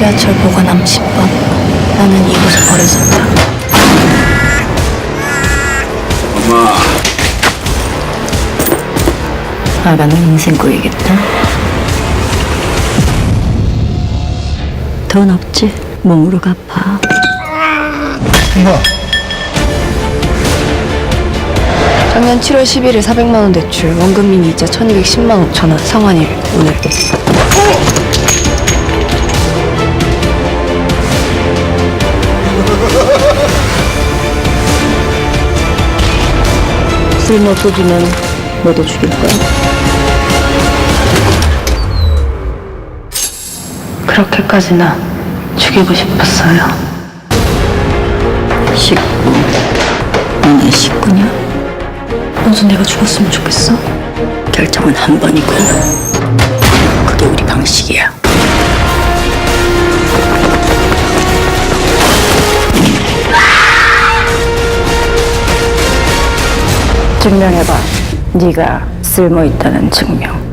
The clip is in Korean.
지하철 보관함 10번. 나는 이곳에 버려졌다. 엄마 아가는 인생 꾸이겠다. 돈 없지? 몸으로 갚아. 작년 7월 11일 400만 원 대출, 원금민 이자 1210만 5천 원, 상환일 오늘. 쓸모 또 주면 너도 죽일 거야. 그렇게까지나 죽이고 싶었어요. 식구. 너네 식구냐? 너도 내가 죽었으면 좋겠어? 결정은 한 번이고 증명해봐. 네가 쓸모 있다는 증명.